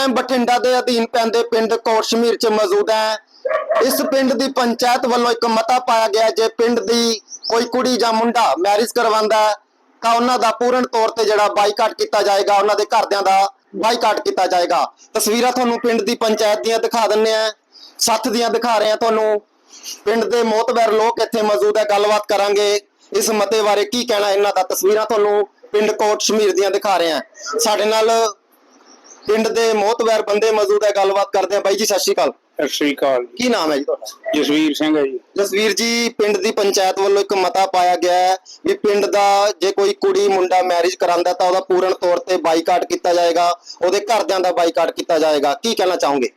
Time Bathinda ਦੇ ਅਧੀਨ ਪੈਂਦੇ ਪਿੰਡ ਕੋਟਸ਼ਮੀਰ ਚ ਮੌਜੂਦ ਹੈ। ਇਸ ਪਿੰਡ ਦੀ ਪੰਚਾਇਤ ਵੱਲੋਂ ਇੱਕ ਮਤਾ ਪਾਇਆ ਗਿਆ ਜੇ ਪਿੰਡ ਦੀ ਕੋਈ ਕੁੜੀ ਜਾਂ ਮੁੰਡਾ ਮੈਰਿਜ ਕਰਵਾਉਂਦਾ ਤਾਂ ਉਹਨਾਂ ਦਾ ਪੂਰਨ ਤੌਰ ਤੇ ਜਿਹੜਾ ਬਾਈਕਾਟ ਕੀਤਾ ਜਾਏਗਾ, ਉਹਨਾਂ ਦੇ ਘਰਦਿਆਂ ਦਾ ਬਾਈਕਾਟ ਕੀਤਾ ਜਾਏਗਾ। ਤਸਵੀਰਾਂ ਤੁਹਾਨੂੰ ਪਿੰਡ ਦੀ ਪੰਚਾਇਤ ਦੀਆਂ ਦਿਖਾ ਦਿੰਨੇ ਆ ਸੱਥ ਦੀਆਂ ਦਿਖਾ ਰਹੇ ਆ ਤੁਹਾਨੂੰ। ਪਿੰਡ ਦੇ ਮੋਤਬਰ ਲੋਕ ਇੱਥੇ ਮੌਜੂਦ ਹੈ, ਗੱਲਬਾਤ ਕਰਾਂਗੇ ਇਸ ਮਤੇ ਬਾਰੇ ਕੀ ਕਹਿਣਾ ਇਹਨਾਂ ਦਾ ਤਸਵੀਰਾਂ ਤੁਹਾਨੂੰ ਪਿੰਡ ਕੋਟ ਸ਼ਮੀਰ ਦੀਆਂ ਦਿਖਾ ਰਹੇ ਆ ਸਾਡੇ ਨਾਲ ਪਿੰਡ ਦੇ ਮੋਤਬਰ ਬੰਦੇ ਮੌਜੂਦ ਹੈ ਗੱਲਬਾਤ ਕਰਦੇ ਆ ਬਾਈ ਜੀ ਸਤਿ ਸ਼੍ਰੀ ਅਕਾਲ। ਸਤਿ ਸ੍ਰੀ ਅਕਾਲ ਕੀ ਨਾਮ ਹੈ ਜੀ ਤੁਹਾਡਾ? ਜਸਵੀਰ ਸਿੰਘ ਹੈ ਜੀ। ਜਸਵੀਰ ਜੀ ਪਿੰਡ ਦੀ ਪੰਚਾਇਤ ਵੱਲੋਂ ਇੱਕ ਮਤਾ ਪਾਇਆ ਗਿਆ ਹੈ ਵੀ ਪਿੰਡ ਦਾ ਜੇ ਕੋਈ ਕੁੜੀ ਮੁੰਡਾ ਮੈਰਿਜ ਕਰਾਂਦਾ ਤਾਂ ਉਹਦਾ ਪੂਰਨ ਤੌਰ ਤੇ ਬਾਈਕਾਟ ਕੀਤਾ ਜਾਏਗਾ ਉਹਦੇ ਘਰਦਿਆਂ ਦਾ ਬਾਈਕਾਟ ਕੀਤਾ ਜਾਏਗਾ। ਕੀ ਕਹਿਣਾ ਚਾਹੋਗੇ?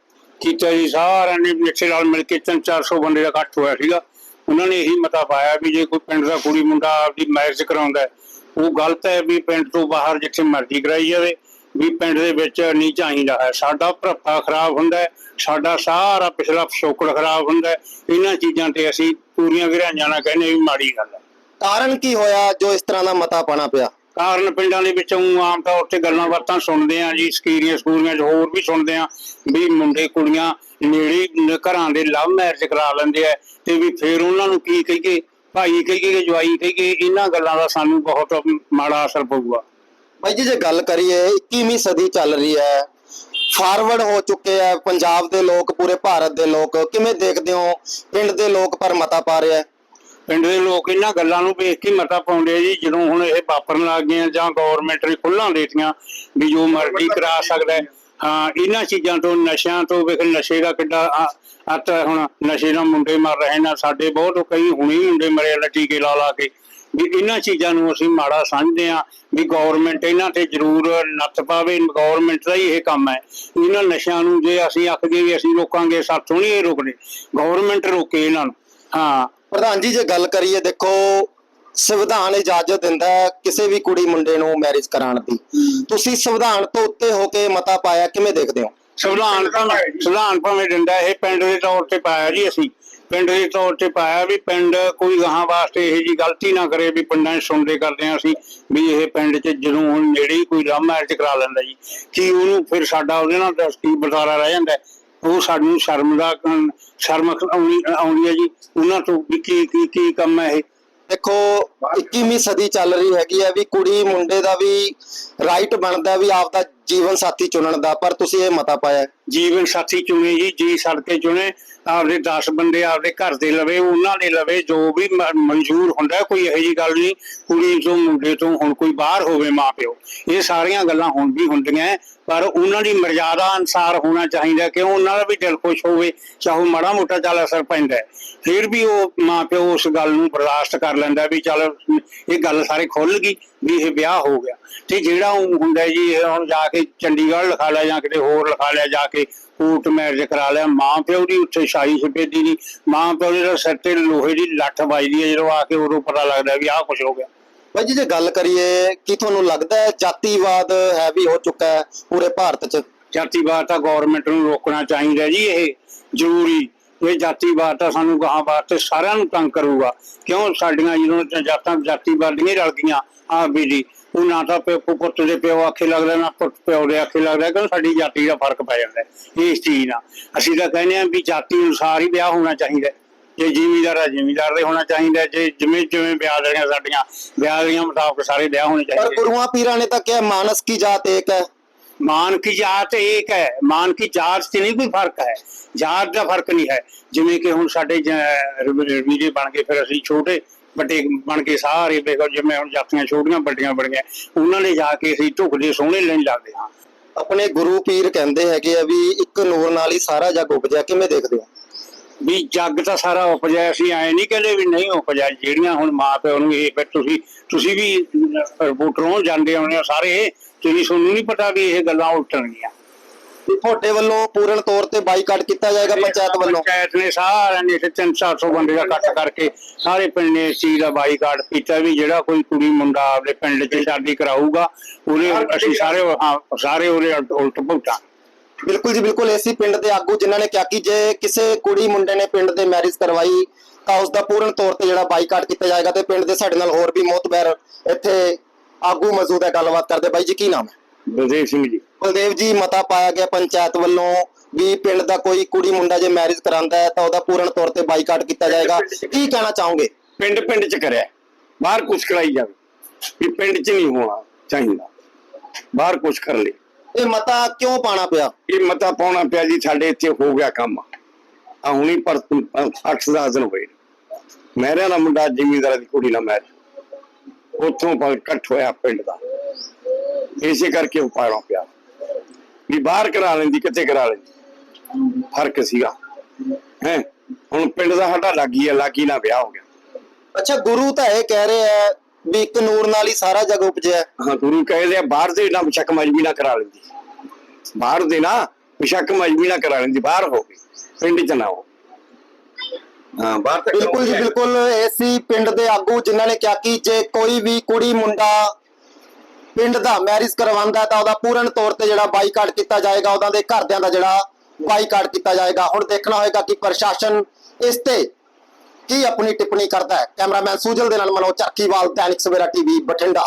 ਕੀਤਾ ਜੀ ਸਾਰਿਆਂ ਨੇ ਮਿੱਠੇ ਨਾਲ ਮਿਲ ਕੇ 3-400 ਬੰਦੇ ਦਾ ਇਕੱਠ ਹੋਇਆ ਸੀਗਾ। ਉਹਨਾਂ ਨੇ ਇਹੀ ਮਤਾ ਪਾਇਆ ਵੀ ਜੇ ਕੋਈ ਪਿੰਡ ਦਾ ਕੁੜੀ ਮੁੰਡਾ ਆਪਦੀ ਮੈਰਿਜ ਕਰਾਉਂਦਾ ਉਹ ਗਲਤ ਹੈ ਵੀ ਪਿੰਡ ਤੋਂ ਬਾਹਰ ਜਿੱਥੇ ਮਰਜ਼ੀ ਕਰਾਈ ਜਾਵੇ। ਵੀ ਪਿੰਡ ਦੇ ਵਿੱਚ ਨਹੀਂ ਚਾਹੀਦਾ ਹੈ। ਸਾਡਾ ਭਰਪਾ ਖਰਾਬ ਹੁੰਦਾ ਸਾਡਾ ਸਾਰਾ ਪਿਛਲਾ ਪਿਛੋਕੜ ਖਰਾਬ ਹੁੰਦਾ ਇਹਨਾਂ ਚੀਜ਼ਾਂ ਤੇ ਅਸੀਂ ਪੂਰੀਆਂ ਵਿਰਾਈਆਂ ਨਾਲ ਕਹਿੰਦੇ ਵੀ ਮਾੜੀ ਗੱਲ ਹੈ। ਕਾਰਨ ਕੀ ਹੋਇਆ ਜੋ ਇਸ ਤਰ੍ਹਾਂ ਦਾ ਮਤਾ ਪਾਣਾ ਪਿਆ? ਕਾਰਨ ਪਿੰਡਾਂ ਦੇ ਵਿੱਚ ਆਮ ਤੌਰ ਤੇ ਗੱਲਾਂ ਬਾਤਾਂ ਸੁਣਦੇ ਆ ਜੀ ਸਕੀਰੀਆਂ ਸਕੂਰੀਆਂ 'ਚ ਹੋਰ ਵੀ ਸੁਣਦੇ ਆ ਵੀ ਮੁੰਡੇ ਕੁੜੀਆਂ ਨੇੜੇ ਘਰਾਂ ਦੇ ਲਵ ਮੈਰਿਜ ਕਰਾ ਲੈਂਦੇ ਆ ਤੇ ਵੀ ਫਿਰ ਉਹਨਾਂ ਨੂੰ ਕੀ ਕਹੀਏ ਭਾਈ ਕਹੀਏ ਜਵਾਈ ਕਹੀਏ ਇਹਨਾਂ ਗੱਲਾਂ ਦਾ ਸਾਨੂੰ ਬਹੁਤ ਮਾੜਾ ਅਸਰ ਪਊਗਾ। ਬਾਈ ਜੀ, ਜੇ ਗੱਲ ਕਰੀਏ 21ਵੀਂ ਸਦੀ ਚੱਲ ਰਹੀ ਹੈ। ਫਾਰਵਰਡ ਹੋ ਚੁੱਕੇ ਹੈ। ਪੰਜਾਬ ਦੇ ਲੋਕ, ਪੂਰੇ ਭਾਰਤ ਦੇ ਲੋਕ, ਕਿਵੇਂ ਦੇਖਦੇ ਹੋ? ਪਿੰਡ ਦੇ ਲੋਕ ਪਰ ਮਤਾ ਪਾ ਰਿਹਾ ਹੈ। ਪਿੰਡ ਦੇ ਲੋਕ ਇਹਨਾਂ ਗੱਲਾਂ ਨੂੰ ਵੇਖ ਕੇ ਮਤਾ ਪਾਉਂਦੇ ਆ ਜੀ, ਜਦੋਂ ਹੁਣ ਇਹ ਵਾਪਰਨ ਲੱਗ ਗਏ ਜਾਂ ਗਵਰਨਮੈਂਟ ਨੇ ਖੁੱਲਾਂ ਦੇਤੀਆਂ ਵੀ ਜੋ ਮਰਜ਼ੀ ਕਰਾ ਸਕਦਾ ਹਾਂ। ਇਹਨਾਂ ਚੀਜ਼ਾਂ ਤੋਂ, ਨਸ਼ਿਆਂ ਤੋਂ ਵੇਖ, ਨਸ਼ੇ ਦਾ ਕਿੱਡਾ ਆ- ਅੱਤ ਹੈ ਹੁਣ। ਨਸ਼ੇ ਨਾਲ ਮੁੰਡੇ ਮਰ ਰਹੇ ਨੇ, ਸਾਡੇ ਬਹੁਤ ਕਈ ਹੁਣੇ ਮੁੰਡੇ ਮਰੇ ਆ ਟੀਕੇ ਲਾ ਲਾ ਕੇ। ਵੀ ਇਹਨਾਂ ਚੀਜ਼ਾਂ ਨੂੰ ਅਸੀਂ ਮਾੜਾ ਸਮਝਦੇ ਆ ਵੀ ਗਵਰਨਮੈਂਟ ਇਹਨਾਂ ਤੇ ਜ਼ਰੂਰ ਨੱਥ ਪਾਵੇ ਗਵਰਨਮੈਂਟ ਦਾ ਹੀ ਇਹ ਕੰਮ ਹੈ। ਇਹਨਾਂ ਨਸ਼ਿਆਂ ਨੂੰ ਜੇ ਅਸੀਂ ਆਖਦੇ ਵੀ ਅਸੀਂ ਰੋਕਾਂਗੇ ਸਾਥੋਂ ਨਹੀਂ ਇਹ ਰੁਕਣੇ ਗਵਰਨਮੈਂਟ ਰੋਕੇ ਇਹਨਾਂ ਨੂੰ। ਹਾਂ। ਪ੍ਰਧਾਨ ਜੀ ਜੇ ਗੱਲ ਕਰੀਏ ਦੇਖੋ ਸੰਵਿਧਾਨ ਇਜਾਜ਼ਤ ਦਿੰਦਾ ਹੈ ਕਿਸੇ ਵੀ ਕੁੜੀ ਮੁੰਡੇ ਨੂੰ ਮੈਰਿਜ ਕਰਾਉਣ ਦੀ। ਤੁਸੀਂ ਸੰਵਿਧਾਨ ਤੋਂ ਉੱਤੇ ਹੋ ਕੇ ਮਤਾ ਪਾਇਆ ਕਿਵੇਂ ਦੇਖਦੇ ਹੋ? ਸੰਵਿਧਾਨ ਭਾਵੇਂ ਸੰਵਿਧਾਨ ਭਾਵੇਂ ਡੰਡਾ ਇਹ ਪਿੰਡ ਦੇ ਤੌਰ ਤੇ ਪਾਇਆ ਜੀ ਅਸੀਂ। ਪਿੰਡ ਦੇ ਤੌਰ ਤੇ ਪਾਇਆ ਵੀ ਪਿੰਡ ਕੋਈ ਗਾਹਾਂ ਵਾਸਤੇ ਇਹ ਜੀ ਗਲਤੀ ਨਾ ਕਰੇ ਵੀ ਪਿੰਡਾਂ 'ਚ ਸੁਣਦੇ ਕਰਦੇ ਆ ਅਸੀਂ ਵੀ ਇਹ ਪਿੰਡ 'ਚ ਜਦੋਂ ਹੁਣ ਨੇੜੇ ਹੀ ਕੋਈ ਲਵ ਮੈਰਿਜ ਕਰਾ ਲੈਂਦਾ ਜੀ ਕੀ ਉਹਨੂੰ ਫਿਰ ਸਾਡਾ ਉਹਦੇ ਨਾਲ ਦਸਤੀ ਬਤਾਰਾ ਰਹਿ ਜਾਂਦਾ? ਉਹ ਸਾਨੂੰ ਸ਼ਰਮ ਦਾ ਸ਼ਰਮ ਆਉਂਦੀ ਹੈ ਜੀ ਉਹਨਾਂ ਤੋਂ ਵੀ ਕੀ ਕੀ ਕੀ ਕੰਮ ਹੈ ਇਹ ਦੇਖੋ 21ਵੀਂ ਸਦੀ ਚੱਲ ਰਹੀ ਹੈਗੀ ਹੈ ਵੀ ਕੁੜੀ ਮੁੰਡੇ ਦਾ ਵੀ ਰਾਈਟ ਬਣਦਾ ਵੀ ਆਪਦਾ ਜੀਵਨ ਸਾਥੀ ਚੁਣਨ ਦਾ ਪਰ ਤੁਸੀਂ ਇਹ ਮਤਾ ਪਾਇਆ। ਜੀਵਨ ਸਾਥੀ ਚੁਣੇ ਜੀ ਜੀ ਸਦਕੇ ਚੁਣੇ ਆਪਦੇ 10 ਬੰਦੇ ਆਪਦੇ ਘਰ ਦੇ ਲਵੇ, ਉਹਨਾਂ ਦੇ ਲਵੇ, ਜੋ ਵੀ ਮਨਜ਼ੂਰ ਹੁੰਦਾ, ਕੋਈ ਇਹੋ ਜੀ ਗੱਲ ਨਹੀਂ, ਕੁੜੀ ਤੋਂ, ਮੁੰਡੇ ਤੋਂ, ਹੁਣ ਕੋਈ ਬਾਹਰ ਹੋਵੇ ਮਾਪਿਓ। ਇਹ ਸਾਰੀਆਂ ਗੱਲਾਂ ਹੁਣ ਵੀ ਹੁੰਦੀਆਂ ਪਰ ਉਹਨਾਂ ਦੀ ਮਰਜ਼ਾਦਾ ਅਨਸਾਰ ਹੋਣਾ ਚਾਹੀਦਾ ਕਿ ਉਹਨਾਂ ਦਾ ਵੀ ਦਿਲ ਖੁਸ਼ ਹੋਵੇ, ਚਾਹੋ ਮਾੜਾ ਮੋਟਾ ਚੱਲ ਅਸਰ ਪੈਂਦਾ ਫਿਰ ਵੀ ਉਹ ਮਾਪਿਓ ਉਸ ਗੱਲ ਨੂੰ ਬਰਦਾਸ਼ਤ ਕਰ ਲੈਂਦਾ ਵੀ ਚੱਲ, ਇਹ ਗੱਲ ਸਾਰੇ ਖੁੱਲ ਗਈ ਵੀ ਇਹ ਵਿਆਹ ਹੋ ਗਿਆ। ਤੇ ਜਿਹੜਾ ਉਹ ਹੁੰਦਾ ਜੀ, ਇਹ ਹੁਣ ਜਾ ਕੇ ਚੰਡੀਗੜ੍ਹ ਲਿਖਾ ਲਿਆ ਜਾਂ ਕਿਤੇ ਹੋਰ ਲਿਖਾ ਲਿਆ, ਜਾ ਕੇ ਕੋਰਟ ਮੈਰਿਜ ਕਰਾ ਲਿਆ ਮਾਂ ਪਿਓ ਦੀ ਉੱਥੇ ਸ਼ਾਹੀ ਸਫੇਦੀ ਦੀ ਮਾਂ ਪਿਓ ਦੇ ਸਿਰ ਤੇ ਲੋਹੇ ਦੀ ਲੱਠ ਵੱਜਦੀ ਹੈ ਜਦੋਂ ਆ ਕੇ ਉਦੋਂ ਪਤਾ ਲੱਗਦਾ ਵੀ ਆਹ ਕੁਝ ਹੋ ਗਿਆ। ਬਾਈ ਜੀ ਜੇ ਗੱਲ ਕਰੀਏ ਕੀ ਤੁਹਾਨੂੰ ਲੱਗਦਾ ਹੈ ਜਾਤੀਵਾਦ ਹੈਵੀ ਹੋ ਚੁੱਕਾ ਹੈ ਪੂਰੇ ਭਾਰਤ 'ਚ? ਜਾਤੀਵਾਦ ਤਾਂ ਗਵਰਨਮੈਂਟ ਨੂੰ ਰੋਕਣਾ ਚਾਹੀਦਾ ਜੀ ਇਹ ਜ਼ਰੂਰੀ। ਇਹ ਜਾਤੀਵਾਦ ਤਾਂ ਸਾਨੂੰ ਗਾਹਾਂ ਵਾਸਤੇ ਸਾਰਿਆਂ ਨੂੰ ਤੰਗ ਕਰੂਗਾ। ਕਿਉਂ? ਸਾਡੀਆਂ ਜਦੋਂ ਜਾਤਾਂ ਜਾਤੀਵਾਦ ਨਹੀਂ ਰਲ ਗਈਆਂ ਆ ਵੀ ਜੀ ਉਹ ਨਾ ਤਾਂ ਪਿਓ ਪੁੱਤ ਦੇ ਪਿਓ ਆਖੇ ਲੱਗਦਾ ਨਾ ਪੁੱਤ ਪਿਓ ਦੇ ਆਖੇ ਲੱਗਦਾ ਕਿਉਂ ਸਾਡੀ ਜਾਤੀ ਦਾ ਫਰਕ ਪੈ ਜਾਂਦਾ ਹੈ ਇਸ ਚੀਜ਼ ਨਾਲ ਅਸੀਂ ਤਾਂ ਕਹਿੰਦੇ ਆ ਵੀ ਜਾਤੀ ਅਨੁਸਾਰ ਹੀ ਵਿਆਹ ਹੋਣਾ ਚਾਹੀਦਾ ਹੈ। ਜੇ ਜ਼ਿਮੀਦਾਰ ਹੈ ਜ਼ਿਮੀਦਾਰ ਦੇ ਹੋਣਾ ਚਾਹੀਦਾ ਹੈ, ਜੇ ਜਿਵੇਂ ਜਿਵੇਂ ਵਿਆਹ ਦੇਣੀਆਂ ਸਾਡੀਆਂ ਵਿਆਹ ਦੀਆਂ ਮੁਤਾਬਕ ਸਾਰੇ ਵਿਆਹ ਹੋਣੇ ਪਰ ਚਾਹੀਦੇ ਗੁਰੂਆਂ ਪੀਰਾਂ ਨੇ ਤਾਂ ਕਿਹਾ ਮਾਨਸ ਕੀ ਜਾਤ ਏਕ ਹੈ मान की जात एक है मान की जात 'ਚ ਨਹੀਂ ਕੋਈ ਫਰਕ ਹੈ ਜਾਤ ਦਾ ਫਰਕ ਨਹੀਂ ਹੈ ਜਿਵੇਂ ਕਿ ਹੁਣ ਸਾਡੇ ਵੀਰੇ ਬਣ ਕੇ ਫਿਰ ਅਸੀਂ ਛੋਟੇ ਵੱਡੇ ਬਣ ਕੇ ਸਾਰੇ ਵੇਖੋ ਜਿਵੇਂ ਹੁਣ ਜਾਤੀਆਂ ਛੋਟੀਆਂ ਵੱਡੀਆਂ ਬਣ ਗਈਆਂ ਉਹਨਾਂ ਨੇ ਜਾ ਕੇ ਅਸੀਂ ਢੁਕਦੇ ਸੋਹਣੇ ਲੈਣ ਲੱਗਦੇ ਹਾਂ। ਆਪਣੇ ਗੁਰੂ ਪੀਰ ਕਹਿੰਦੇ ਹੈਗੇ ਆ ਵੀ ਇੱਕ ਨੂਰ ਨਾਲ ਹੀ ਸਾਰਾ ਜੱਗ ਉਪਜਿਆ ਕਿਵੇਂ ਦੇਖਦੇ ਹੋ? ਵੀ ਜੱਗ ਤਾਂ ਸਾਰਾ ਉਪਜਿਆ ਅਸੀਂ ਐ ਨਹੀਂ ਕਹਿੰਦੇ ਵੀ ਨਹੀਂ ਉਪਜਿਆ ਜਿਹੜੀਆਂ ਹੁਣ ਮਾਂ ਪਿਓ ਨੂੰ ਇਹ ਫਿਰ ਤੁਸੀਂ ਤੁਸੀਂ ਵੀ ਰਿਪੋਰਟਰੋਂ ਜਾਂਦੇ ਆ ਸਾਰੇ ਤੁਸੀਂ ਤੁਹਾਨੂੰ ਨਹੀਂ ਪਤਾ ਵੀ ਇਹ ਗੱਲਾਂ ਉਲਟਣਗੀਆਂ। ਤੁਹਾਡੇ ਵੱਲੋਂ ਪੂਰਨ ਤੌਰ ਤੇ ਬਾਈਕਾਟ ਕੀਤਾ ਜਾਏਗਾ ਪੰਚਾਇਤ ਵੱਲੋਂ। ਪੰਚਾਇਤ ਨੇ ਸਾਰਿਆਂ ਨੇ 300 ਬੰਦੇ ਦਾ ਇਕੱਠ ਕਰਕੇ ਸਾਰੇ ਪਿੰਡ ਨੇ ਇਸ ਚੀਜ਼ ਦਾ ਬਾਈਕਾਟ ਕੀਤਾ ਵੀ ਜਿਹੜਾ ਕੋਈ ਕੁੜੀ ਮੁੰਡਾ ਆਪਣੇ ਪਿੰਡ 'ਚ ਸ਼ਾਦੀ ਕਰਾਊਗਾ ਉਹਦੇ ਅਸੀਂ ਸਾਰੇ ਹਾਂ ਸਾਰੇ ਉਹਦੇ ਉਲਟ ਉਲਟ ਭੁਗਤਾਂ। ਬਿਲਕੁਲ ਜੀ ਬਿਲਕੁਲ ਐਸੀ ਪਿੰਡ ਦੇ ਆਗੂ ਜਿਨ੍ਹਾਂ ਨੇ ਕਿਹਾ ਕਿ ਜੇ ਕਿਸੇ ਕੁੜੀ ਮੁੰਡੇ ਨੇ ਪਿੰਡ ਦੇ ਮੈਰਿਜ ਕਰਵਾਈ ਤਾਂ ਉਸ ਦਾ ਪੂਰਨ ਤੌਰ ਤੇ ਜਿਹੜਾ ਬਾਈਕਾਟ ਕੀਤਾ ਜਾਏਗਾ ਤੇ ਪਿੰਡ ਦੇ ਸਾਡੇ ਨਾਲ ਹੋਰ ਵੀ ਮੋਤਬਰ ਇੱਥੇ ਆਗੂ ਮੌਜੂਦ ਹੈ ਗੱਲਬਾਤ ਕਰਦੇ। ਬਾਈ ਜੀ ਕੀ ਨਾਮ ਹੈ? ਬਲਦੇਵ ਸਿੰਘ ਜੀ। ਬਲਦੇਵ ਜੀ ਮਤਾ ਪਾਇਆ ਗਿਆ ਪੰਚਾਇਤ ਵੱਲੋਂ ਵੀ ਪਿੰਡ ਦਾ ਕੋਈ ਕੁੜੀ ਮੁੰਡਾ ਜੇ ਮੈਰਿਜ ਕਰਾਂਦਾ ਹੈ ਤਾਂ ਉਹਦਾ ਪੂਰਨ ਤੌਰ ਤੇ ਬਾਈਕਾਟ ਕੀਤਾ ਜਾਏਗਾ। ਕੀ ਕਹਿਣਾ ਚਾਹੋਗੇ? ਪਿੰਡ ਪਿੰਡ ਚ ਕਰਿਆ। ਬਾਹਰ ਕੁਛ ਕਰਾਈ ਜਾਵੇ। ਵੀ ਪਿੰਡ ਚ ਨਹੀਂ ਹੋਣਾ ਚਾਹੀਦਾ। ਬਾਹਰ ਕੁਛ ਕਰ ਲਈ ਇਹ ਮਤਾ ਕਿਉਂ ਪਾਣਾ ਪਿਆ? ਇਹ ਮਤਾ ਪਾਉਣਾ ਪਿਆ ਜੀ ਸਾਡੇ ਇੱਥੇ ਹੋ ਗਿਆ ਕੰਮ। ਆ ਹੁਣੀ ਪਰ 8-10 ਦਿਨ ਹੋਏ ਮਹਿਰਿਆਂ ਦਾ ਮੁੰਡਾ ਜ਼ਿਮੀਂਦਾਰਾਂ ਦੀ ਕੁੜੀ ਨਾਲ ਮੈਰਿਜ ਉੱਥੋਂ ਪਰ ਇਕੱਠ ਹੋਇਆ ਪਿੰਡ ਦਾ। ਇਸੇ ਕਰਕੇ ਉਹ ਪਾਉਣਾ ਪਿਆ। ਵੀ ਬਾਹਰ ਕਰਾ ਲੈਂਦੀ ਕਿੱਥੇ ਕਰਾ ਲੈਂਦੀ? ਫ਼ਰਕ ਸੀਗਾ। ਹੈ? ਹੁਣ ਪਿੰਡ ਦਾ ਸਾਡਾ ਲਾਗੀ ਆ ਲਾਗੀ ਨਾਲ ਵਿਆਹ ਹੋ ਗਿਆ। ਅੱਛਾ ਗੁਰੂ ਤਾਂ ਇਹ ਕਹਿ ਰਹੇ ਹੈ ਵੀ ਇੱਕ ਨੂਰ ਨਾਲ ਹੀ ਸਾਰਾ ਜਗ ਉਪਜਿਆ ਹੈ। ਹਾਂ ਗੁਰੂ ਕਹਿੰਦੇ ਆ ਬਾਹਰ ਦੇ ਨਾ ਬਿਸ਼ੱਕ ਮਜਬੀ ਨਾ ਕਰਾ ਲੈਂਦੀ। ਬਾਹਰ ਦੇ ਨਾ ਬਿਸ਼ੱਕ ਮਜਬੀ ਨਾ ਕਰਾ ਲੈਂਦੀ ਬਾਹਰ ਹੋ ਗਈ। ਪਿੰਡ ਚ ਨਾ ਹੋ। ਹਾਂ ਬਾਹਰ ਤੱਕ ਬਿਲਕੁਲ ਜੀ ਬਿਲਕੁਲ। ਐਸੀ ਪਿੰਡ ਦੇ ਆਗੂ ਜਿਨ੍ਹਾਂ ਨੇ ਕਿਹਾ ਕਿ ਜੇ ਕੋਈ ਵੀ ਕੁੜੀ ਮੁੰਡਾ ਪਿੰਡ ਦਾ ਮੈਰਿਜ ਕਰਵਾਉਂਦਾ ਹੈ ਤਾਂ ਉਹਦਾ ਪੂਰਨ ਤੌਰ ਤੇ ਜਿਹੜਾ ਬਾਈਕਾਟ ਕੀਤਾ ਜਾਏਗਾ ਉਹਨਾਂ ਦੇ ਘਰਦਿਆਂ ਦਾ ਜਿਹੜਾ ਬਾਈਕਾਟ ਕੀਤਾ ਜਾਏਗਾ। ਹੁਣ ਦੇਖਣਾ ਹੋਏਗਾ ਕਿ ਪ੍ਰਸ਼ਾਸਨ ਇਸ ਤੇ ਕੀ ਆਪਣੀ ਟਿੱਪਣੀ ਕਰਦਾ ਹੈ। ਕੈਮਰਾਮੈਨ ਸੂਜਲ ਦੇ ਨਾਲ ਮਨੋਜ ਚੱਕੀਵਾਲ ਦੈਨਿਕ ਸਵੇਰਾ ਟੀਵੀ, ਬਠਿੰਡਾ।